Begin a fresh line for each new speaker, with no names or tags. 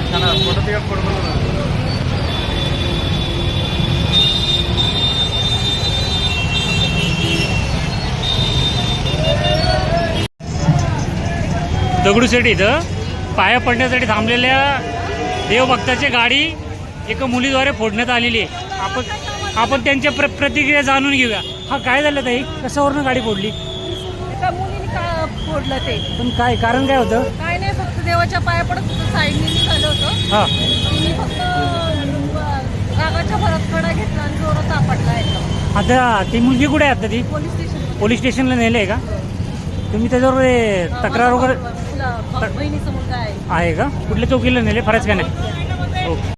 तिकट photo
Dagdusheth इथं. पाया पडण्यासाठी थांबलेल्या देवभक्ताची गाडी एका मुलीद्वारे फोडण्यात आलेली आहे. आपण आपण त्यांच्या प्र प्रतिक्रिया जाणून घेऊया. हा काय झालं ताई? कशावरनं गाडी फोडली?
एका मुलीने का फोडलं ते?
पण काय कारण काय होतं?
काय नाही देवाच्या पाया पडत होतं साईडने निघालं होतं
हा
तिने फक्त रागाच्या भरात खडा घेतला आणि जोरात आपटला आहे
आता ती मुलगी कुठे आहे आता ती
पोलीस स्टेशन
पोलीस स्टेशनला नेले का तुम्ही त्याच्यावर तक्रार वगैरे
बहिणीचा मुलगा आहे
आहे का कुठल्या चौकीला नेले फराच का नाही ओके